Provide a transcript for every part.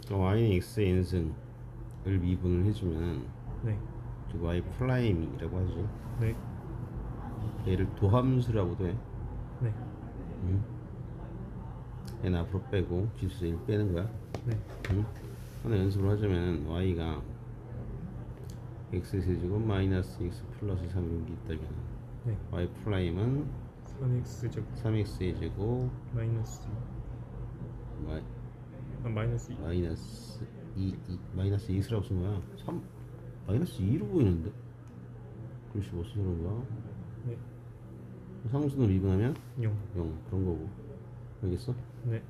그러니까 y는 x의 n승을 미분을 해주면 네. 즉 y 프라임이라고 하지. 네. 얘를 도함수라고도 해. 네. 응? 얘는 앞으로 빼고 지수에서 1 빼는 거야. 네. 응? 하나 연습을 하자면 y가 x 세제곱 마이너스 x 플러스 3 이런 게 있다면 네. y 프라임은 3x 제곱 3x 제곱 마이너스 마- 아 마이너스 2. 마이너스 2, 2 마이너스 2x라고 쓴 거야. 3 마이너스 2로 보이는데? 글씨 뭐 쓰는 거야? 네. 상수는 미분하면 0. 0 그런 거고 알겠어? 네.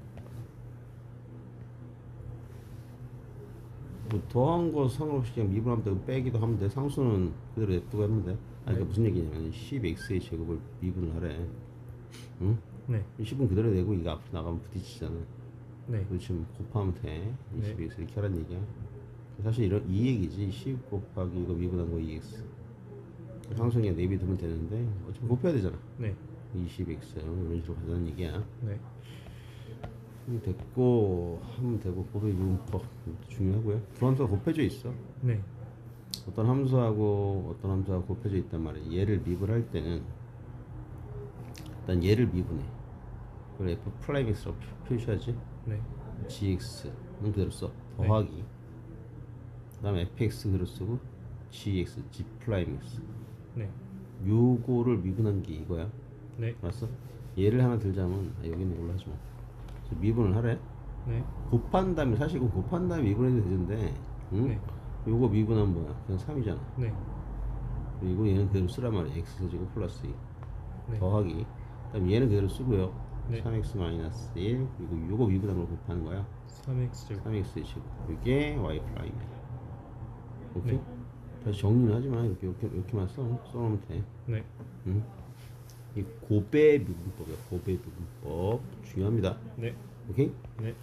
뭐 더한 거 상관없이 그냥 미분하면 되고 빼기도 하면 돼 상수는 그대로 냅두고 하면 돼 아니 그러니까 무슨 얘기냐면 10x의 제곱을 미분을 하래 응? 네. 10은 그대로 내고 이거 앞으로 나가면 부딪히잖아 네. 그거 지금 곱하면 돼. 네. 20x 이렇게 하란 얘기야. 사실 이런 이 얘기지. 10 곱하기 이거 미분한 거 2x 상수니까 내비 두면 되는데 어차피 곱해야 되잖아. 네. 20x 이런 식으로 가자는 얘기야. 네. 음, 됐고 하면 되고 곱의 미분법 중요하고요. 두 함수가 곱해져 있어. 네. 어떤 함수하고 어떤 함수하고 곱해져 있단 말이에요 얘를 미분할 때는 일단 얘를 미분해 그걸 f x라고 표- 표시하지 네. gx는 그대로 써 더하기 그 다음에 fx 그대로 쓰고 gx g x 네. 요거를 미분한 게 이거야 네. 알았어? 얘를 하나 들자면 아, 여기 있는 걸로 하지 마 미분을 하래 네. 곱한 다음에 사실 이거 곱한 다음에 미분해도 되는데 응? 네. 요거 미분하면 뭐야 그냥 3이잖아 네. 그리고 얘는 그대로 쓰란 말이야 x 제곱 플러스 2 네. 더하기 그다음 얘는 그대로 쓰고요 네. 3x 마이너스 1 그리고 요거 걸 곱하는 거야 3x 제곱 3x 제곱 이게 y 프라임이야 오케이? 네. 다시 정리는 하지 마 이렇게 이렇게 이렇게만 써 써놓으면 돼 네. 응? 이 고배 미분법이야 고배 미분법 중요합니다 네. 오케이? 네.